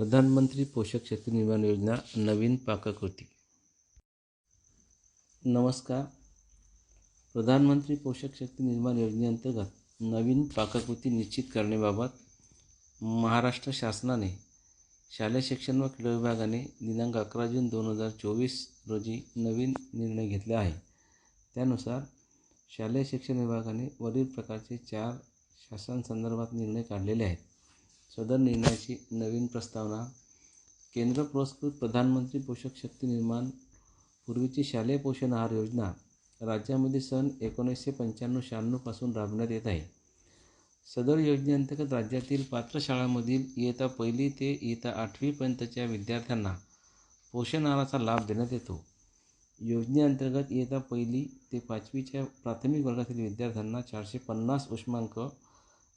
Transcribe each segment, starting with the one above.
प्रधानमंत्री पोषक शक्ती निर्माण योजना नवीन पाककृती. नमस्कार. प्रधानमंत्री पोषक शक्ती निर्माण योजनेअंतर्गत नवीन पाककृती निश्चित करण्याबाबत महाराष्ट्र शासनाने शालेय शिक्षण व क्रीडा विभागाने दिनांक अकरा जून दोन हजार चोवीस रोजी नवीन निर्णय घेतला आहे. त्यानुसार शालेय शिक्षण विभागाने वरील प्रकारचे चार शासनसंदर्भात निर्णय काढलेले आहेत. सदर निर्णयाची नवीन प्रस्तावना. केंद्र पुरस्कृत प्रधानमंत्री पोषक शक्ती निर्माण पूर्वीची शालेय पोषण आहार योजना राज्यामध्ये सन एकोणीसशे पंच्याण्णव शहाण्णवपासून राबवण्यात येत आहे. सदर योजनेअंतर्गत राज्यातील पात्र शाळांमधील इयत्ता पहिली ते इयत्ता आठवीपर्यंतच्या विद्यार्थ्यांना पोषण आहाराचा लाभ देण्यात येतो. योजनेअंतर्गत इयत्ता पहिली ते पाचवीच्या प्राथमिक वर्गातील विद्यार्थ्यांना चारशे पन्नास उष्मांक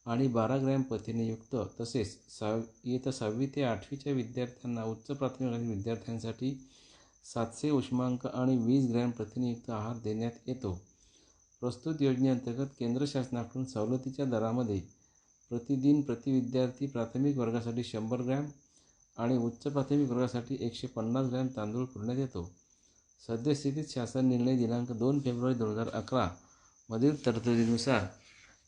आणि बारा ग्रॅम प्रथिनेयुक्त तसेच सहा इयत्ता सहावी ते आठवीच्या विद्यार्थ्यांना उच्च प्राथमिक आणि विद्यार्थ्यांसाठी सातशे उष्मांक आणि वीस ग्रॅम प्रथिनेयुक्त आहार देण्यात येतो. प्रस्तुत योजनेअंतर्गत केंद्र शासनाकडून सवलतीच्या दरामध्ये प्रतिदिन प्रति विद्यार्थी प्राथमिक वर्गासाठी शंभर ग्रॅम आणि उच्च प्राथमिक वर्गासाठी एकशे पन्नास ग्रॅम तांदूळ पुरवण्यात येतो. सद्यस्थितीत शासन निर्णय दिनांक दोन फेब्रुवारी दोन हजार अकरा मधील तरतुदीनुसार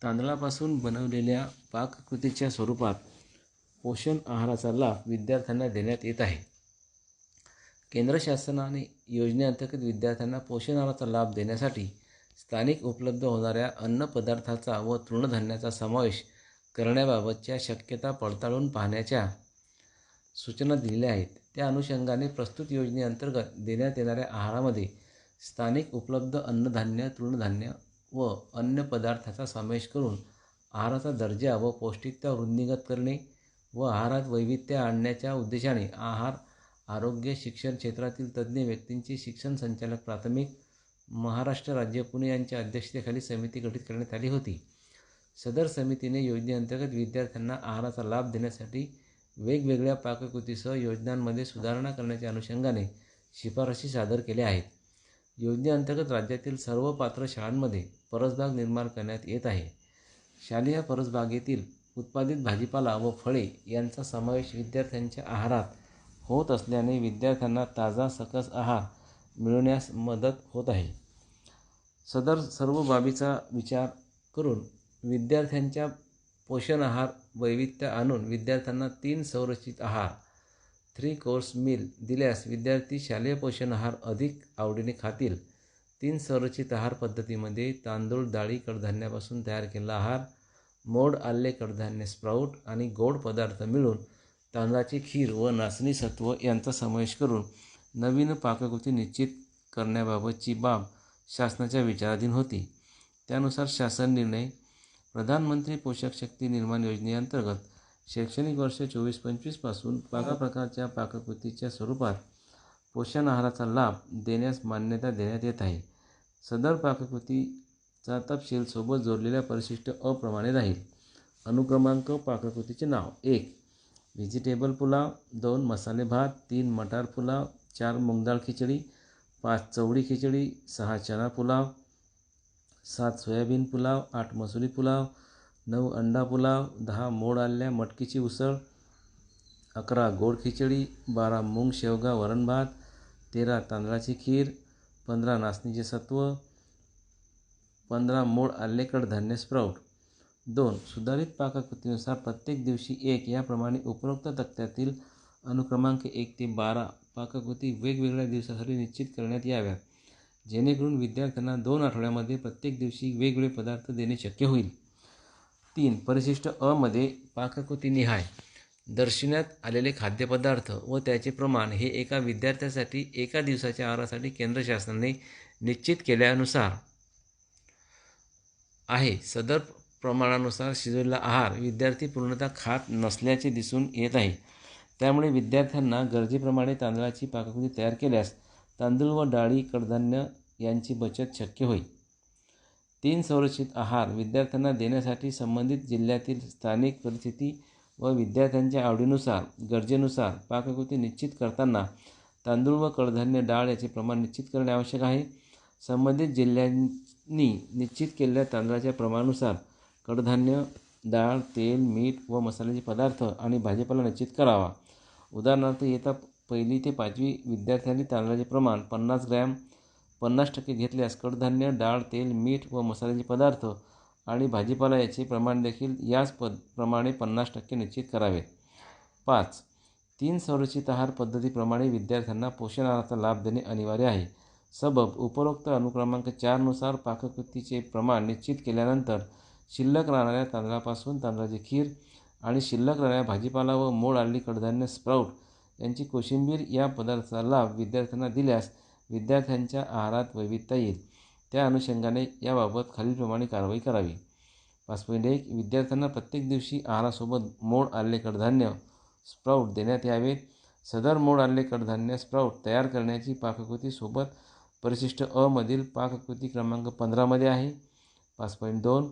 तांदळापासून बनवलेल्या पाककृतीच्या स्वरूपात पोषण आहाराचा लाभ विद्यार्थ्यांना देण्यात येत आहे. केंद्र शासनाने योजनेअंतर्गत विद्यार्थ्यांना पोषण आहाराचा लाभ देण्यासाठी स्थानिक उपलब्ध होणाऱ्या अन्नपदार्थाचा व तृणधान्याचा समावेश करण्याबाबतच्या शक्यता पडताळून पाहण्याच्या सूचना दिलेल्या आहेत. त्या अनुषंगाने प्रस्तुत योजनेअंतर्गत देण्यात येणाऱ्या आहारामध्ये स्थानिक उपलब्ध अन्नधान्य तृणधान्य व अन्य पदार्थाचा समावेश करून आहाराचा दर्जा व पौष्टिकता वृद्धिंगत करणे व आहारात वैविध्य आणण्याच्या उद्देशाने आहार आरोग्य शिक्षण क्षेत्रातील तज्ज्ञ व्यक्तींची शिक्षण संचालक प्राथमिक महाराष्ट्र राज्य पुणे यांच्या अध्यक्षतेखाली समिती गठीत करण्यात आली होती. सदर समितीने योजनेअंतर्गत विद्यार्थ्यांना आहाराचा लाभ देण्यासाठी वेगवेगळ्या पाककृतीसह योजनांमध्ये सुधारणा करण्याच्या अनुषंगाने शिफारसी सादर केल्या आहेत. योजनेअंतर्गत राज्यातील सर्व पात्र शाळांमध्ये परसबाग निर्माण करण्यात येत आहे. शालेय परसबागेतील उत्पादित भाजीपाला व फळे यांचा समावेश विद्यार्थ्यांच्या आहारात होत असल्याने विद्यार्थ्यांना ताजा सकस आहार मिळवण्यास मदत होत आहे. सदर सर्व बाबीचा विचार करून विद्यार्थ्यांच्या पोषण आहार वैविध्य आणून विद्यार्थ्यांना तीन संरचित आहार थ्री कोर्स मील दिल्यास विद्यार्थी शालेय पोषण आहार अधिक आवडीने खातील. तीन संरचित आहार पद्धतीमध्ये तांदूळ डाळी कडधान्यापासून तयार केलेला आहार मोड आले कडधान्य स्प्राऊट आणि गोड पदार्थ मिळून तांदळाची खीर व नाचणी सत्व यांचा समावेश करून नवीन पाककृती निश्चित करण्याबाबतची बाब शासनाच्या विचाराधीन होती. त्यानुसार शासन निर्णय प्रधानमंत्री पोषक शक्ती निर्माण योजनेअंतर्गत शैक्षणिक वर्ष चोवीस पंचवीसपासून पाका प्रकारच्या पाककृतीच्या स्वरूपात पोषण आहाराचा लाभ देण्यास मान्यता देण्यात येत आहे. सदर पाककृतीचा तपशील सोबत जोडलेल्या परिशिष्ट अप्रमाणे राहील. अनुक्रमांक पाककृतीचे नाव. एक. व्हेजिटेबल पुलाव. दोन. मसाले भात. तीन. मटार पुलाव. चार. मूगडाळ खिचडी. पाच. चवळी खिचडी. सहा. चना पुलाव. सात. सोयाबीन पुलाव. आठ. मसुरी पुलाव. नऊ. अंडा पुलाव. दहा. मोड आल्या मटकीची उसळ. अकरा. गोड खिचडी. बारा. मूग शेवगा वरण भात. तेरा. तांदळाची खीर. पंधरा नाचणीचे सत्व पंधरा मोड आल्लेकड धान्य स्प्राऊट. दोन सुधारित पाककृतीनुसार प्रत्येक दिवशी एक याप्रमाणे उपरोक्त तक्त्यातील अनुक्रमांक एक ते बारा पाककृती वेगवेगळ्या दिवसासाठी निश्चित करण्यात याव्या. जेणेकरून विद्यार्थ्यांना दोन आठवड्यामध्ये प्रत्येक दिवशी वेगवेगळे पदार्थ देणे शक्य होईल. तीन परिशिष्ट अमध्ये पाककृतीनिहाय दर्शवण्यात आलेले खाद्यपदार्थ व त्याचे प्रमाण हे एका विद्यार्थ्यासाठी एका दिवसाच्या आहारासाठी केंद्र शासनाने निश्चित केल्यानुसार आहे. सदर प्रमाणानुसार शिजवलेला आहार विद्यार्थी पूर्णतः खात नसल्याचे दिसून येत आहे. त्यामुळे विद्यार्थ्यांना गरजेप्रमाणे तांदळाची पाककृती तयार केल्यास तांदूळ व डाळी कडधान्य यांची बचत शक्य होईल. तीन संरक्षित आहार विद्यार्थ्यांना देण्यासाठी संबंधित जिल्ह्यातील स्थानिक परिस्थिती व विद्यार्थ्यांच्या आवडीनुसार गरजेनुसार पाककृती निश्चित करताना तांदूळ व कडधान्य डाळ याचे प्रमाण निश्चित करणे आवश्यक आहे. संबंधित जिल्ह्यांनी निश्चित केलेल्या तांदळाच्या प्रमाणानुसार कडधान्य डाळ तेल मीठ व मसाल्याचे पदार्थ आणि भाजीपाला निश्चित करावा. उदाहरणार्थ येता पहिली ते पाचवी विद्यार्थ्यांनी तांदळाचे प्रमाण पन्नास ग्रॅम पन्नास टक्के घेतल्यास कडधान्य डाळ तेल मीठ व मसाल्याचे पदार्थ आणि भाजीपाला याचे प्रमाण देखील याच पद प्रमाणे पन्नास टक्के निश्चित करावेत पाच. तीन संरचित आहार पद्धतीप्रमाणे विद्यार्थ्यांना पोषण आहाराचा लाभ देणे अनिवार्य आहे. सबब. उपरोक्त अनुक्रमांक चारनुसार पाककृतीचे प्रमाण निश्चित केल्यानंतर शिल्लक राहणाऱ्या तांदळापासून तांदळाची खीर आणि शिल्लक राहणाऱ्या भाजीपाला व मोड आलेली कडधान्य स्प्राऊट यांची कोशिंबीर या पदार्थाचा लाभ विद्यार्थ्यांना दिल्यास विद्यार्थ्यांच्या आहारात वैविधता येईल. त्या अनुषंगाने याबाबत खालीलप्रमाणे कारवाई करावी. पाच पॉईंट एक विद्यार्थ्यांना प्रत्येक दिवशी आहारासोबत मोड आलेले कडधान्य स्प्राऊट देण्यात यावेत सदर मोड आलेले कडधान्य स्प्राऊट तयार करण्याची पाककृती सोबत परिशिष्ट अ मधील पाककृती क्रमांक पंधरामध्ये आहे. पाच पॉईंट दोन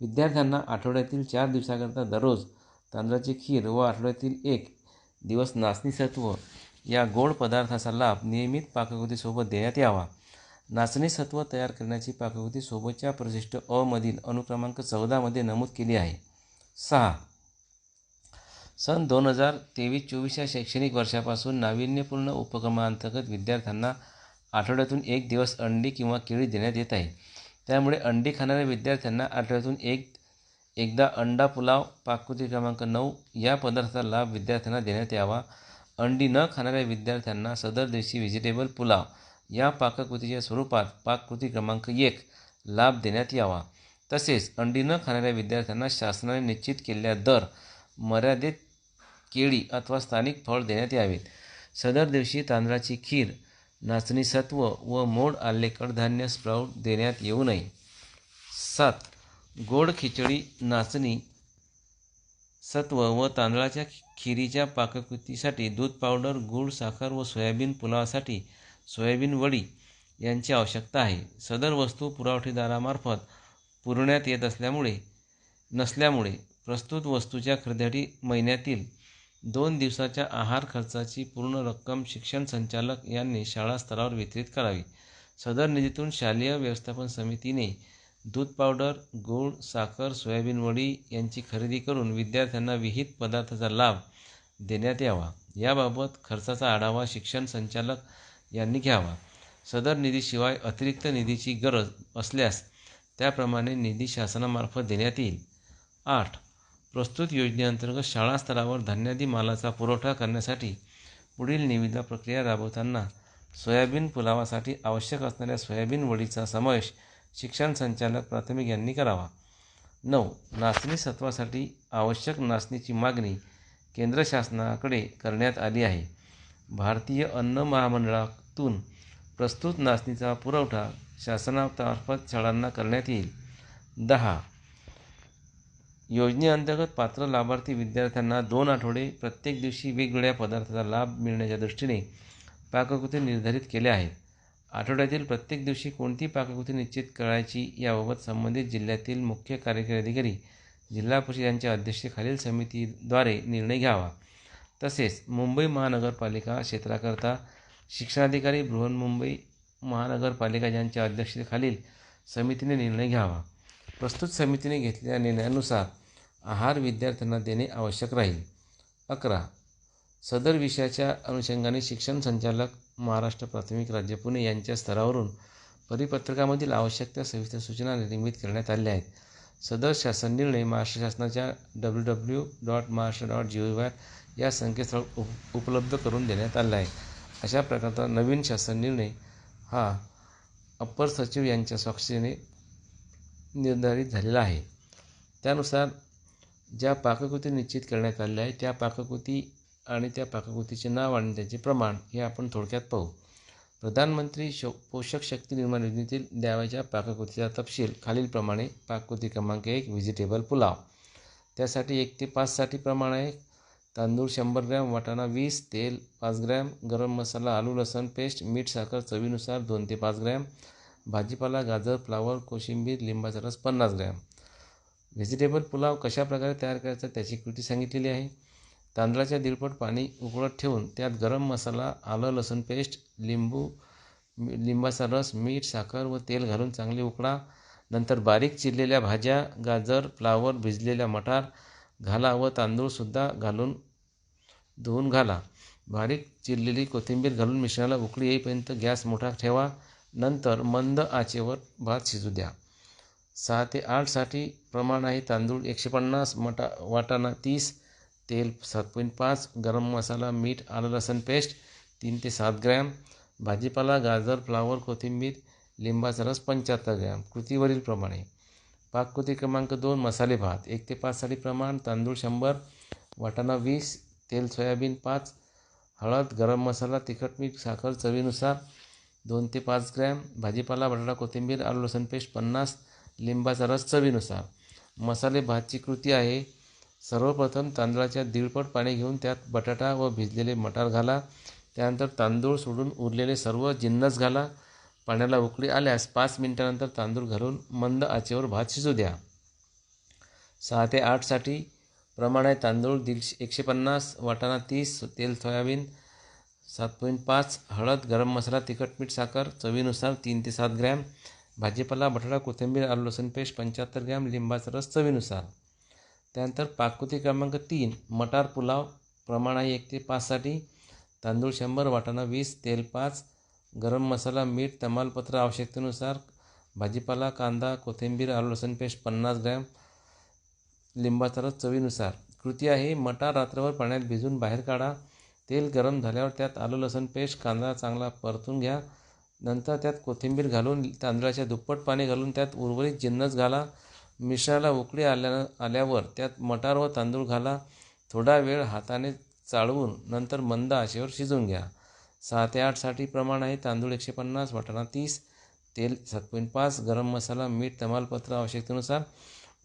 विद्यार्थ्यांना आठवड्यातील चार दिवसाकरता दररोज तांदळाची खीर व आठवड्यातील एक दिवस नाचणी सत्व या गोड पदार्थाचा लाभ नियमित पाककृतीसोबत देण्यात यावा. नाचणी सत्व तयार करण्याची पाककृती सोबतच्या प्रशिष्ट अ मधील अनुक्रमांक चौदामध्ये नमूद केली आहे. सहा. सन दोन हजार तेवीस चोवीस या शैक्षणिक वर्षापासून नाविन्यपूर्ण उपक्रमांतर्गत विद्यार्थ्यांना आठवड्यातून एक दिवस अंडी किंवा केळी देण्यात येत आहे. त्यामुळे अंडी खाणाऱ्या विद्यार्थ्यांना आठवड्यातून एक एकदा अंडा पुलाव पाककृती क्रमांक नऊ या पदार्थाचा लाभ विद्यार्थ्यांना देण्यात यावा. अंडी न खाणाऱ्या विद्यार्थ्यांना सदर दिवशी व्हेजिटेबल पुलाव या पाककृतीच्या स्वरूपात पाककृती क्रमांक एक लाभ देण्यात यावा. तसेच अंडी न खाणाऱ्या विद्यार्थ्यांना शासनाने निश्चित केलेल्या दर मर्यादित केळी अथवा स्थानिक फळ देण्यात यावेत. सदर दिवशी तांदळाची खीर नाचणी सत्व व मोड आलेले कडधान्य स्प्राऊट देण्यात येऊ नये. सात गोड खिचडी नाचणी सत्व व तांदळाच्या खिरीच्या पाककृतीसाठी दूध पावडर गूळ साखर व सोयाबीन पुलावासाठी सोयाबीन वडी यांची आवश्यकता आहे. सदर वस्तू पुरवठेदारामार्फत पुरवण्यात येत असल्यामुळे नसल्यामुळे प्रस्तुत वस्तूच्या खरेदीसाठी महिन्यातील दोन दिवसाच्या आहार खर्चाची पूर्ण रक्कम शिक्षण संचालक यांनी शाळा स्तरावर वितरित करावी. सदर निधीतून शालेय व्यवस्थापन समितीने दूध पावडर गूळ साखर सोयाबीन वडी यांची खरेदी करून विद्यार्थ्यांना विहित पदार्थाचा लाभ देण्यात यावा. याबाबत खर्चाचा आढावा शिक्षण संचालक यांनी घ्यावा. सदर निधीशिवाय अतिरिक्त निधीची गरज असल्यास त्याप्रमाणे निधी शासनामार्फत देण्यात येईल. आठ. प्रस्तुत योजनेअंतर्गत शाळा स्तरावर धान्यादी मालाचा पुरवठा करण्यासाठी पुढील निविदा प्रक्रिया राबवताना सोयाबीन पुलावासाठी आवश्यक असणाऱ्या सोयाबीन वडीचा समावेश शिक्षण संचालक प्राथमिक यांनी करावा. नऊ. नाचणी सत्वासाठी आवश्यक नाचणीची मागणी केंद्र शासनाकडे करण्यात आली आहे. भारतीय अन्न महामंडळातून प्रस्तुत नाचणीचा पुरवठा शासनामार्फत शाळांना करण्यात येईल. दहा. योजनेअंतर्गत पात्र लाभार्थी विद्यार्थ्यांना दोन आठवडे प्रत्येक दिवशी वेगवेगळ्या पदार्थाचा लाभ मिळण्याच्या दृष्टीने पाककृती निर्धारित केल्या आहेत. आठवड्यातील प्रत्येक दिवशी कोणती पाककृती निश्चित करायची याबाबत संबंधित जिल्ह्यातील मुख्य कार्यकारी अधिकारी जिल्हा परिषदांच्या अध्यक्षतेखालील समितीद्वारे निर्णय घ्यावा. तसेच मुंबई महानगरपालिका क्षेत्राकरता शिक्षणाधिकारी बृहन्मुंबई महानगरपालिका यांच्या अध्यक्षतेखालील समितीने निर्णय घ्यावा. प्रस्तुत समितीने घेतलेल्या निर्णयानुसार आहार विद्यार्थ्यांना देणे आवश्यक राहील. अकरा. सदर विषयाच्या अनुषंगाने शिक्षण संचालक महाराष्ट्र प्राथमिक राज्य पुणे यांच्या स्तरावरून परिपत्रकामधील आवश्यक त्या सविस्तर सूचना निर्मित करण्यात आल्या आहेत. सदर शासन निर्णय महाराष्ट्र शासनाच्या W W dot Maharashtra dot G O Y या संकेतस्थळ उप उपलब्ध करून देण्यात आला आहे. अशा प्रकारचा नवीन शासन निर्णय हा अप्पर सचिव यांच्या स्वाक्षरीने निर्धारित झालेला आहे. त्यानुसार ज्या पाककृती निश्चित करण्यात आलेल्या आहे त्या पाककृती आणि त्या पाककृतीचे नाव आणि त्याचे प्रमाण हे आपण थोडक्यात पाहू. प्रधानमंत्री शो पोषक शक्ती निर्माण योजनेतील द्यावयाच्या पाककृतीचा तपशील खालीलप्रमाणे पाककृती क्रमांक एक व्हेजिटेबल पुलाव. त्यासाठी एक ते पाचसाठी प्रमाण आहे. तांदूळ शंभर ग्रॅम वाटाणा वीस तेल पाच ग्रॅम गरम मसाला आलू लसण पेस्ट मीठ साखर चवीनुसार दोन ते पाच ग्रॅम भाजीपाला गाजर फ्लावर कोशिंबीर लिंबाचा रस पन्नास ग्रॅम. व्हेजिटेबल पुलाव कशा प्रकारे तयार करायचा त्याची कृती सांगितलेली आहे. तांदळाच्या दीडपट पाणी उकळत ठेवून त्यात गरम मसाला आलं लसूण पेस्ट लिंबू लिंबाचा रस मीठ साखर व तेल घालून चांगले उकळा नंतर बारीक चिरलेल्या भाज्या गाजर फ्लावर भिजलेल्या मटार घाला व तांदूळसुद्धा घालून धुवून घाला. बारीक चिरलेली कोथिंबीर घालून मिश्रणाला उकळी येईपर्यंत गॅस मोठा ठेवा. नंतर मंद आचेवर भात शिजू द्या. सहा ते आठसाठी प्रमाण आहे तांदूळ एकशे पन्नास मटा वाटाणा तीस तेल सात पॉईंट पाच गरम मसाला मीठ आलं लसण पेस्ट तीन ते सात ग्रॅम. भाजीपाला गाजर फ्लावर कोथिंबीर लिंबाचा रस पंच्याहत्तर ग्रॅम. कृतीवरील प्रमाणे. पाककृती क्रमांक दोन मसाले भात. एक ते पाचसाठी प्रमाण तांदूळ शंभर वाटाणा वीस तेल सोयाबीन पाच हळद गरम मसाला तिखट मीठ साखर चवीनुसार दोन ते पाच ग्रॅम. भाजीपाला बटाटा कोथिंबीर आलू लसूण पेस्ट पन्नास लिंबाचा रस चवीनुसार. मसाले भातची कृती आहे सर्वप्रथम तांदळाच्या दीडपट पाणी घेऊन त्यात बटाटा व भिजलेले मटार घाला. त्यानंतर तांदूळ सोडून उरलेले सर्व जिन्नस घाला. पाण्याला उकळी आल्यास पाच मिनिटानंतर तांदूळ घालून मंद आचेवर भात शिजू द्या. सहा ते आठसाठी प्रमाण आहे तांदूळ दीडशे एकशे पन्नास वाटाणा तीस तेल सोयाबीन सात पॉईंट पाच हळद गरम मसाला तिखट मीठ साखर चवीनुसार तीन ते सात ग्रॅम भाजीपाला बटाटा कोथिंबीर आलू लसूण पेस्ट पंच्याहत्तर ग्रॅम लिंबाचा रस चवीनुसार. त्यानंतर पाककृती क्रमांक तीन मटार पुलाव प्रमाण आहे एक ते पाचसाठी. तांदूळ शंभर वाटाणा वीस तेल पाच गरम मसाला मीठ तमालपत्र आवश्यकतेनुसार भाजीपाला कांदा कोथिंबीर आलू लसूण पेस्ट पन्नास ग्रॅम लिंबाचा रस चवीनुसार. कृती आहे मटार रात्रभर पाण्यात भिजून बाहेर काढा. तेल गरम झाल्यावर त्यात आलू लसूण पेस्ट कांदा चांगला परतून घ्या. नंतर त्यात कोथिंबीर घालून तांदळाच्या दुप्पट पाणी घालून त्यात उर्वरित जिन्नस घाला. मिश्रणाला उकळी आल्या आल्यावर त्यात मटार व तांदूळ घाला. थोडा वेळ हाताने चाळवून नंतर मंद आचेवर शिजवून घ्या. सहा ते आठसाठी प्रमाण आहे. तांदूळ एकशे पन्नास वाटाणा तीस तेल सात पॉईंट पाच गरम मसाला मीठ तमालपत्र आवश्यकतेनुसार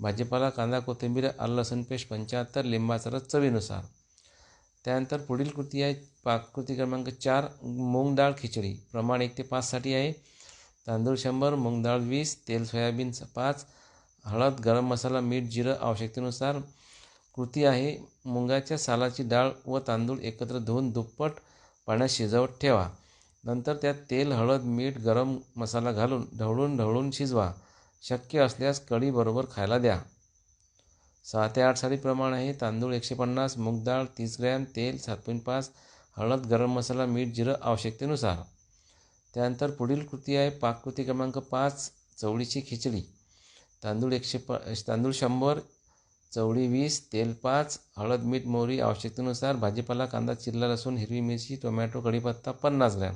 भाजीपाला कांदा कोथिंबीर आलं लसूण पेस्ट पंच्याहत्तर लिंबाचा रस चवीनुसार. त्यानंतर पुढील कृती आहे. पाककृती क्रमांक चार मूग डाळ खिचडी. प्रमाण एक ते पाचसाठी आहे. तांदूळ शंभर मूग डाळ वीस तेल सोयाबीन पाच हळद गरम मसाला मीठ जिरं आवश्यकतेनुसार कृती आहे. मुगाच्या सालाची डाळ व तांदूळ एकत्र धुवून दुप्पट पाण्यात शिजवत ठेवा. नंतर त्यात तेल हळद मीठ गरम मसाला घालून ढवळून ढवळून शिजवा. शक्य असल्यास कढीबरोबर खायला द्या. सहा ते आठसाठी प्रमाण आहे. तांदूळ एकशे पन्नास मूग डाळ तीस ग्रॅम तेल सात पॉईंट पाच हळद गरम मसाला मीठ जिरं आवश्यकतेनुसार. त्यानंतर पुढील कृती आहे. पाककृती क्रमांक पाच चवळीची खिचडी. तांदूळ एकशे प तांदूळ शंभर चवळी वीस तेल पाच हळद मीठ मोहरी आवश्यकतेनुसार भाजीपाला कांदा चिरला लसूण हिरवी मिरची टोमॅटो कढीपत्ता पन्नास ग्रॅम.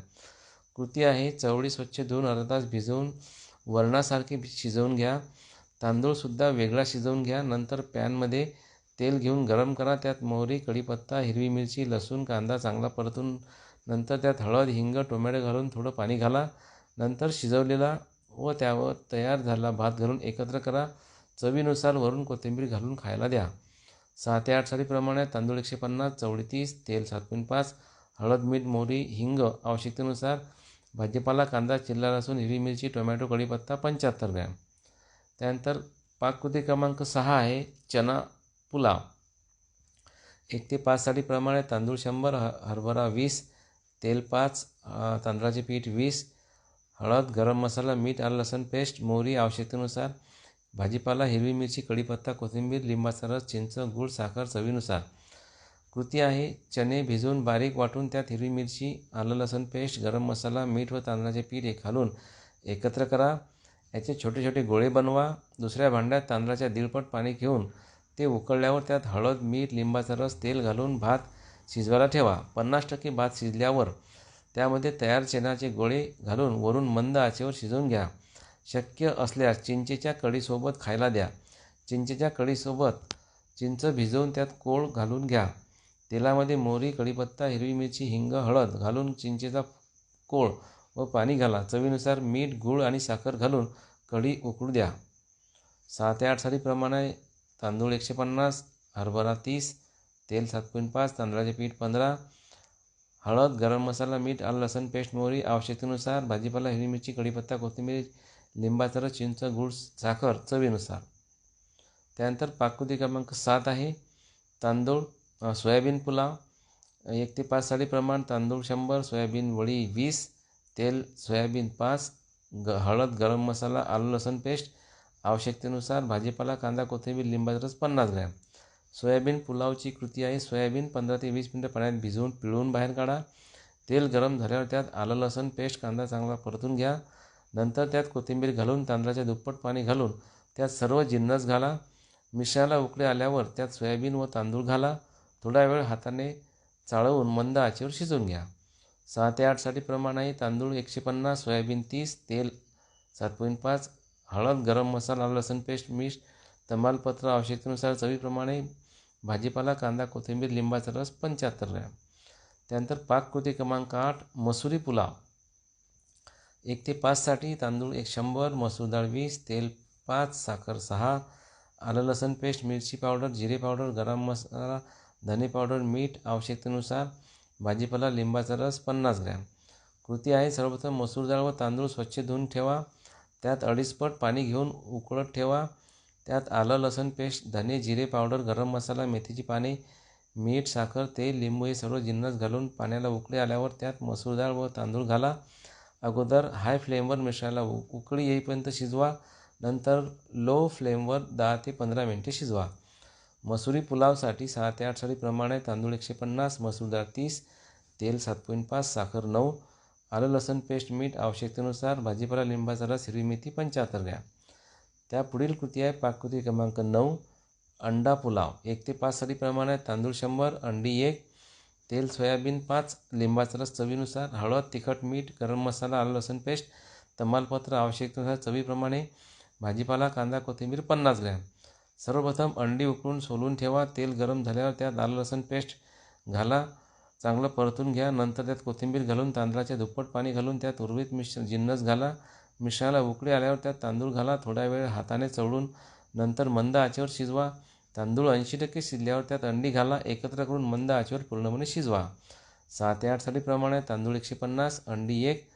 कृती आहे चवळी स्वच्छ धुवून अर्धा तास भिजवून वरणासारखे शिजवून घ्या. तांदूळसुद्धा वेगळा शिजवून घ्या. नंतर पॅनमध्ये तेल घेऊन गरम करा. त्यात मोहरी कढीपत्ता हिरवी मिरची लसूण कांदा चांगला परतून नंतर त्यात हळद हिंग टोमॅटो घालून थोडं पाणी घाला. नंतर शिजवलेला व त्यावर तयार झाला. भात घालून एकत्र करा. चवीनुसार वरून कोथिंबीर घालून खायला द्या. सहा ते आठ साडीप्रमाणे तांदूळ एकशे पन्नास चवळी तीस तेल सात पॉईंट पाच हळद मीठ मोहरी हिंग आवश्यकतेनुसार भाजीपाला कांदा चिल्ला लसूण हिरवी मिरची टोमॅटो कढीपत्ता पंच्याहत्तर ग्रॅम. त्यानंतर पाककृती क्रमांक सहा आहे चना पुलाव. एक ते पाच प्रमाणे तांदूळ शंभर ह हरभरा वीस तेल पाच तांदळाचे पीठ वीस हळद गरम मसाला मीठ आलं लसूण पेस्ट मोहरी आवश्यकतेनुसार भाजीपाला हिरवी मिरची कढीपत्ता कोथिंबीर लिंबाचा रस चिंच गूळ साखर चवीनुसार. कृती आहे चणे भिजवून बारीक वाटून त्यात हिरवी मिरची आलं लसूण पेस्ट गरम मसाला मीठ व तांदळाचे पीठ घालून एकत्र करा. याचे छोटे छोटे गोळे बनवा. दुसऱ्या भांड्यात तांदळाच्या दीडपट पाणी घेऊन ते उकळल्यावर त्यात हळद मीठ लिंबाचा रस तेल घालून भात शिजवायला ठेवा. पन्नास टक्के भात शिजल्यावर त्यामध्ये तयार शेणाचे गोळे घालून वरून मंद आचेवर शिजवून घ्या. शक्य असल्यास चिंचेच्या कढीसोबत खायला द्या. चिंचेच्या कढीसोबत चिंच भिजवून त्यात कोळ घालून घ्या. तेलामध्ये मोहरी कढीपत्ता हिरवी मिरची हिंग हळद घालून चिंचेचा कोळ व पाणी घाला. चवीनुसार मीठ गूळ आणि साखर घालून कढी उकळू द्या. सहा ते आठ सालीप्रमाणे तांदूळ एकशे पन्नास हरभरा तीस तेल सात पॉईंट पाच तांदळाचे पीठ पंधरा हळद गरम मसाला मीठ आलं लसण पेस्ट मोहरी आवश्यकतेनुसार भाजीपाला हिरवी मिरची कढीपत्ता कोथिंबीर लिंबाचा रस चिंच गूळ साखर चवीनुसार. त्यानंतर पाककृती क्रमांक सात आहे. तांदूळ सोयाबीन पुलाव एक ते पाच साडी प्रमाण तांदूळ शंभर सोयाबीन वडी वीस तेल सोयाबीन पाच ग हळद गरम मसाला आलू लसूण पेस्ट आवश्यकतेनुसार भाजीपाला कांदा कोथिंबीर लिंबाचा रस पन्नास ग्रॅम. सोयाबीन पुलावची कृती आहे. सोयाबीन पंधरा ते वीस मिनटं पाण्यात भिजवून पिळून बाहेर काढा. तेल गरम झाल्यावर त्यात आलं लसूण पेस्ट कांदा चांगला परतून घ्या. नंतर त्यात कोथिंबीर घालून तांदळाचे दुप्पट पाणी घालून त्यात सर्व जिन्नस घाला. मिश्राला उकडे आल्यावर त्यात सोयाबीन व तांदूळ घाला. थोडा वेळ हाताने चाळवून मंद आचेवर शिजवून घ्या. सहा ते आठसाठी प्रमाण आहे. तांदूळ एकशे पन्नास सोयाबीन तीस तेल सात पॉईंट पाच हळद गरम मसाला लसूण पेस्ट मीठ तमालपत्र आवश्यकतेनुसार चवीप्रमाणे भाजीपाला कांदा कोथिंबीर लिंबाचा रस पंच्याहत्तर ग्रॅम. त्यानंतर पाककृती क्रमांक आठ मसुरी पुलाव. एक ते पाचसाठी तांदूळ एक शंभर मसूर डाळ वीस तेल पाच साखर सहा आलं लसण पेस्ट मिरची पावडर जिरे पावडर गरम मसाला धने पावडर मीठ आवश्यकतेनुसार भाजीपाला लिंबाचा रस पन्नास ग्रॅम. कृती आहे सर्वप्रथम मसूर डाळ व तांदूळ स्वच्छ धुवून ठेवा. त्यात अडीचपट पाणी घेऊन उकळत ठेवा. त्यात आलं लसूण पेस्ट धने जिरे पावडर गरम मसाला मेथीची पाने मीठ साखर तेल लिंबू हे सर्व जिन्नस घालून पाण्याला उकळी आल्यावर त्यात मसूर डाळ व तांदूळ घाला. अगोदर हाय फ्लेमवर मिश्राला उ उकळी येईपर्यंत शिजवा. नंतर लो फ्लेमवर दहा ते पंधरा मिनटे शिजवा. मसुरी पुलावसाठी सहा ते आठ साडीप्रमाणे तांदूळ एकशे पन्नास मसूर डाळ तीस तेल सात पॉईंट पाच साखर नऊ. आलं लसूण पेस्ट मीठ आवश्यकतेनुसार भाजीपाला लिंबाचा रस हिरवी मेथी पंच्याहत्तर ग्रॅम. त्या पुढील कृती आहे पाककृती क्रमांक नऊ अंडा पुलाव. एक ते पाचसाठी प्रमाण आहे. तांदूळ शंभर अंडी एक तेल सोयाबीन पाच लिंबाचा रस चवीनुसार हळद तिखट मीठ गरम मसाला आलं लसूण पेस्ट तमालपत्र आवश्यकतेनुसार चवीप्रमाणे भाजीपाला कांदा कोथिंबीर पन्नास ग्रॅम. सर्वप्रथम अंडी उकळून सोलून ठेवा. तेल गरम झाल्यावर त्यात आलं लसूण पेस्ट घाला. चांगलं परतून घ्या. नंतर त्यात कोथिंबीर घालून तांदळाचे दुप्पट पाणी घालून त्यात उर्वरित मिश्र जिन्नस घाला. मिश्राला उकळी आल्यावर त्यात तांदूळ घाला थोडा वेळ हाताने चवळून नंतर मंद आचेवर शिजवा. तांदूळ ऐंशी टक्के शिजल्यावर त्यात अंडी घाला एकत्र करून मंद आचेवर पूर्णपणे शिजवा. सहा ते आठ प्रमाणे तांदूळ एकशे पन्नास अंडी एक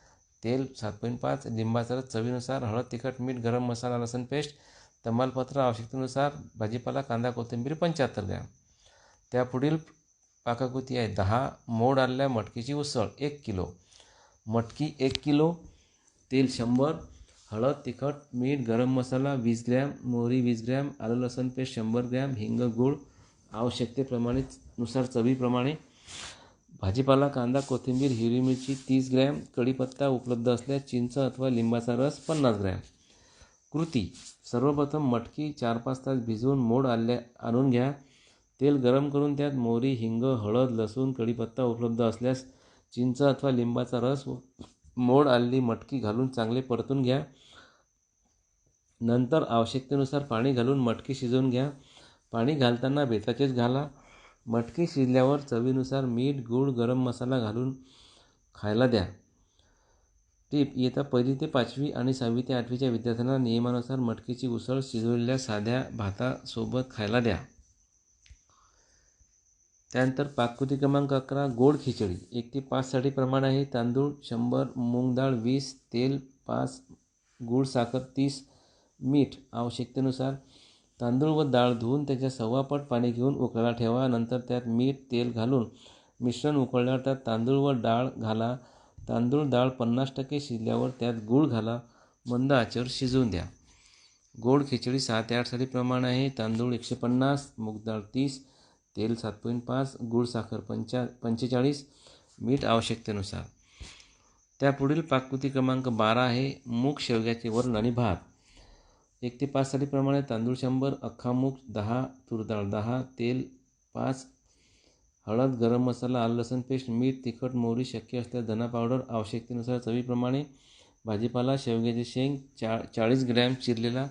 तेल सात पॉईंट पाच लिंबाचा रस चवीनुसार हळद तिखट मीठ गरम मसाला लसण पेस्ट तमालपत्र आवश्यकतेनुसार भाजीपाला कांदा कोथिंबीर पंच्याहत्तर ग्रॅम त्या पुढील पाककृती आहे दहा मोड आलेल्या मटकीची उसळ एक किलो. मटकी एक किलो तेल शंभर हळद तिखट मीठ गरम मसाला वीस ग्रॅम मोहरी वीस ग्रॅम आलं लसण पेस्ट शंभर ग्रॅम हिंग गूळ आवश्यकतेप्रमाणे नुसार चवीप्रमाणे. भाजीपाला कांदा कोथिंबीर हिरवी मिरची तीस ग्रॅम कढीपत्ता उपलब्ध असल्यास चिंच अथवा लिंबाचा रस पन्नास ग्रॅम. कृती सर्वप्रथम मटकी चार पाच तास भिजवून मोड आल्या आणून घ्या. तेल गरम करून त्यात मोहरी हिंग हळद लसूण कढीपत्ता उपलब्ध असल्यास चिंच अथवा लिंबाचा रस मोड आलेली मटकी घालून चांगले परतून घ्या. नंतर आवश्यकतेनुसार पाणी घालून मटकी शिजवून घ्या. पाणी घालताना बेताचेच घाला. मटकी शिजल्यावर चवीनुसार मीठ गूळ गरम मसाला घालून खायला द्या. टीप इयत्ता पहिली ते पाचवी आणि सहावी ते आठवीच्या विद्यार्थ्यांना नियमानुसार मटकीची उसळ शिजवलेल्या साध्या भातासोबत खायला द्या. त्यानंतर पाककृती क्रमांक अकरा गोड खिचडी. एक ते पाचसाठी प्रमाण आहे. तांदूळ शंभर मूग डाळ वीस तेल पाच गूळ साखर तीस मीठ. आवश्यकतेनुसार तांदूळ व डाळ धुवून त्याच्या सव्वापट पाणी घेऊन उकळायला ठेवा. नंतर त्यात मीठ तेल घालून मिश्रण उकळल्यावर त्यात तांदूळ व डाळ घाला. तांदूळ डाळ पन्नास टक्के शिजल्यावर त्यात गूळ घाला. मंद आचेवर शिजवून द्या. गोड खिचडी सहा ते आठसाठी प्रमाण आहे. तांदूळ एकशे पन्नास मूग डाळ तीस तेल सात पॉईंट पाच गूळ साखर पंचा पंचेचाळीस मीठ आवश्यकतेनुसार. त्यापुढील पाककृती क्रमांक बारा आहे मूग शेवग्याचे वरण आणि भात. एक ते पाच सालीप्रमाणे तांदूळ शंभर अख्खा मूग दहा तूरडाळ दहा तेल पाच हळद गरम मसाला आलं लसण पेस्ट मीठ तिखट मोहरी शक्य असल्यास धना पावडर आवश्यकतेनुसार चवीप्रमाणे भाजीपाला शेवग्याचे शेंग चा चाळीस ग्रॅम चिरलेला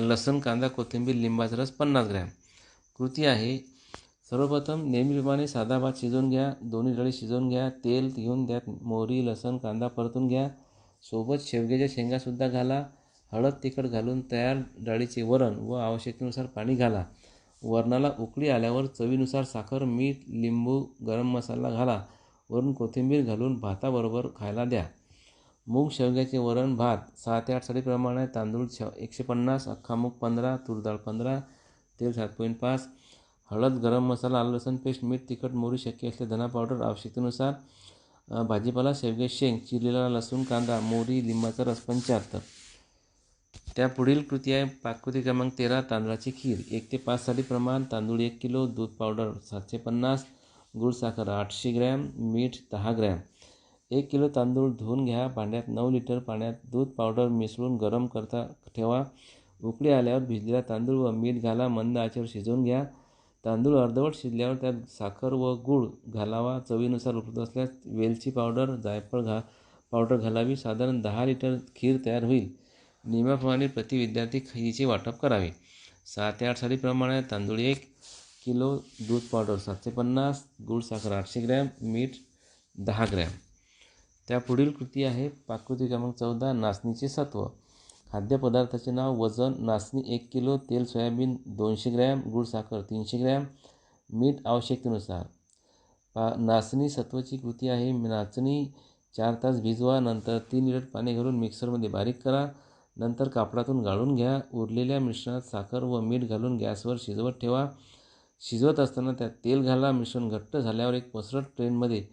लसण कांदा कोथिंबीर लिंबाचा रस पन्नास ग्रॅम. कृती आहे सर्वप्रथम नेहमीप्रमाणे साधा भात शिजवून घ्या दोन्ही डाळी शिजवून घ्या तेल घेऊन त्यात मोहरी लसूण कांदा परतून घ्या. सोबत शेवग्याच्या शेंगासुद्धा घाला. हळद तिखट घालून तयार डाळीचे वरण व आवश्यकतेनुसार पाणी घाला. वरणाला उकळी आल्यावर चवीनुसार साखर मीठ लिंबू गरम मसाला घाला. वरून कोथिंबीर घालून भाताबरोबर खायला द्या. मूग शेवग्याचे वरण भात सहा ते आठ साडीप्रमाणे तांदूळ श एकशे पन्नास अख्खा मूग पंधरा तूर डाळ पंधरा तेल सात पॉईंट पाच. हळद गरम मसाला आलं लसूण पेस्ट मीठ तिखट मोहरी शक्य असले धना पावडर आवश्यकतेनुसार भाजीपाला शेवगे शेंग चिरलेला लसूण कांदा मोहरी लिंबाचा रस पंच्याहत्तर त्या पुढील कृती आहे पाककृती क्रमांक तेरा तांदळाची खीर. एक ते पाचसाठी प्रमाण तांदूळ एक किलो दूध पावडर सातशे पन्नास गुळ साखर आठशे ग्रॅम मीठ दहा ग्रॅम. एक किलो तांदूळ धुवून घ्या भांड्यात नऊ लिटर पाण्यात दूध पावडर मिसळून गरम करता ठेवा. उकळी आल्यावर भिजलेला तांदूळ व मीठ घाला मंद आचेवर शिजवून घ्या. तांदूळ अर्धवट शिजल्यावर त्यात साखर व गूळ घालावा. चवीनुसार उपलब्ध असल्यास वेलची पावडर जायफळ घा पावडर घालावी. साधारण दहा लिटर खीर तयार होईल. नियमाप्रमाणे प्रति विद्यार्थी खीरीचे वाटप करावे. सहा ते आठ सालीप्रमाणे तांदूळ एक किलो दूध पावडर सातशे पन्नास गूळ साखर आठशे ग्रॅम मीठ दहा ग्रॅम. त्या पुढील कृती आहे पाककृती क्रमांक चौदा नाचणीचे सत्व. खाद्यपदार्थाचे नाव वजन नाचणी एक किलो तेल सोयाबीन दोनशे ग्रॅम गूळ साखर तीनशे ग्रॅम मीठ आवश्यकतेनुसार. पा नाचणी सत्वाची कृती आहे. नाचणी चार तास भिजवा नंतर तीन लिटर पाणी घालून मिक्सरमध्ये बारीक करा. नंतर कापडातून गाळून घ्या. उरलेल्या मिश्रणात साखर व मीठ घालून गॅसवर शिजवत ठेवा. शिजवत असताना त्यात तेल घाला. मिश्रण घट्ट झाल्यावर एक पसरट ट्रेनमध्ये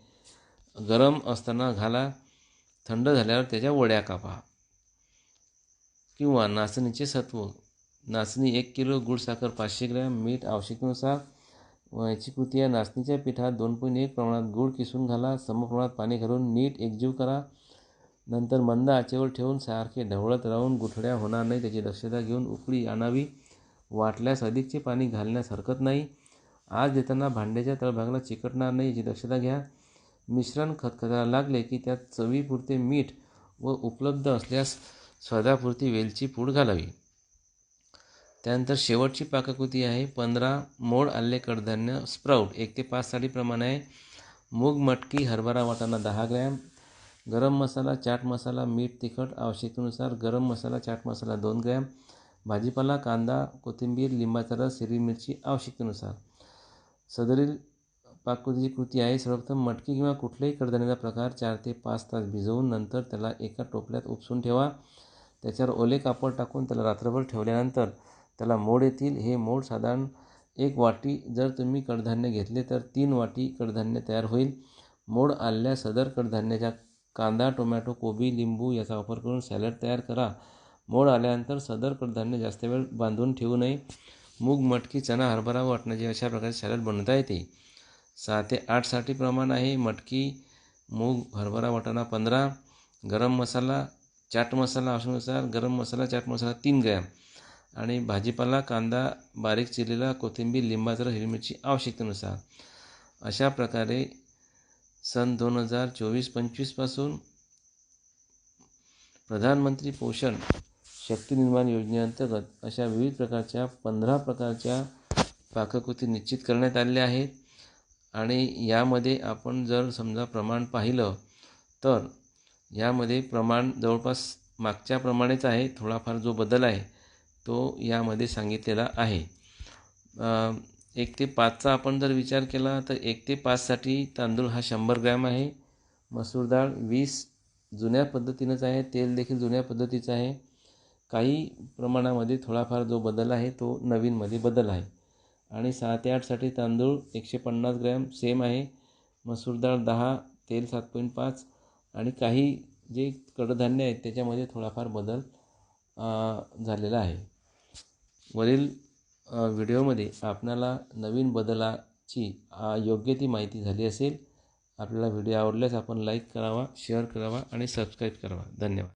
गरम असताना घाला. थंड झाल्यावर त्याच्या वड्या कापा. किंवा नाचणीचे सत्व. नाचणी एक किलो गुळसाखर पाचशे ग्रॅम मीठ आवश्यकतेनुसार. व याची कृती आहे. नाचणीच्या पिठात दोन पॉईंट एक प्रमाणात गूळ किसून घाला. समप्रमाणात पाणी घालून नीट एकजीव करा. नंतर मंद आचेवर ठेवून सारखे ढवळत राहून गुठळ्या होणार नाही. त्याची दक्षता घेऊन उकळी आणावी. वाटल्यास अधिकचे पाणी घालण्यास हरकत नाही. आज देताना भांड्याच्या तळभागाला चिकटणार नाही. याची दक्षता घ्या. मिश्रण खतखतायला लागले की त्यात चवीपुरते मीठ व उपलब्ध असल्यास स्वादापुरती वेलची पूड घालावी. त्यानंतर शेवटची पाककृती आहे पंधरा मोड आले कडधान्य स्प्राऊट एक ते पाच साडीप्रमाणे आहे. मूग मटकी हरभरा वाटाणा दहा ग्रॅम. गरम मसाला चाट मसाला मीठ तिखट आवश्यकतेनुसार गरम मसाला चाट मसाला दोन ग्रॅम. भाजीपाला कांदा कोथिंबीर लिंबाचा रस हिरवी मिरची आवश्यकतेनुसार. सदरील पाककृतीची कृती आहे सर्वप्रथम मटकी किंवा कुठल्याही कडधान्याचा प्रकार चार ते पाच तास भिजवून नंतर त्याला एका टोपल्यात उपसून ठेवा. त्याच्यावर ओले कापड टाकून त्याला रात्रभर ठेवल्यानंतर त्याला मोड येतील. हे मोड साधारण एक वाटी जर तुम्ही कडधान्य घेतले तर तीन वाटी कडधान्य तयार होईल. मोड आलेल्या सदर कडधान्याच्या कांदा टोमॅटो कोबी लिंबू याचा वापर करून सॅलड तयार करा. मोड आल्यानंतर सदर कडधान्य जास्त वेळ बांधून ठेवू नये. मूग मटकी चणा हरभरा वाटण्याची अशा प्रकारे सॅलड बनवता येते. सहा ते आठसाठी प्रमाण आहे. मटकी मूग हरभरा वाटाणा पंधरा गरम मसाला चाट मसाला आवश्यकनुसार गरम मसाला चाट मसाला तीन ग्रॅम. आणि भाजीपाला कांदा बारीक चिरलेला कोथिंबीर लिंबाचा हिरवी मिरची आवश्यकतेनुसार. अशा प्रकारे सन दोन हजार चोवीस पंचवीसपासून प्रधानमंत्री पोषण शक्ती निर्माण योजनेअंतर्गत अशा विविध प्रकारच्या पंधरा प्रकारच्या पाककृती निश्चित करण्यात आलेल्या आहेत. आणि यामध्ये आपण जर समजा प्रमाण पाहिलं तर यामध्ये प्रमाण जवळपास मागच्याप्रमाणेच आहे. थोडाफार जो बदल आहे तो यामध्ये सांगितलेला आहे. एक ते पाचचा आपण जर विचार केला तर एक ते पाचसाठी तांदूळ हा शंभर ग्रॅम आहे. मसूर डाळ वीस जुन्या पद्धतीनंच आहे. तेल देखील जुन्या पद्धतीचं आहे. काही प्रमाणामध्ये थोडाफार जो बदल आहे तो नवीनमध्ये बदल आहे. आणि सहा ते आठसाठी तांदूळ एकशे पन्नास ग्रॅम सेम आहे. मसूर डाळ दहा तेल सात पॉईंट पाच आणि काही जे कडधान्य आहेत त्याच्यामध्ये थोडाफार बदल झालेला आहे. वरील व्हिडिओमध्ये आपणाला नवीन बदलाची योग्य ती माहिती झाली असेल आपल्याला व्हिडिओ आवडल्यास आपण लाईक करावा शेअर करावा आणि सबस्क्राईब करावा. धन्यवाद.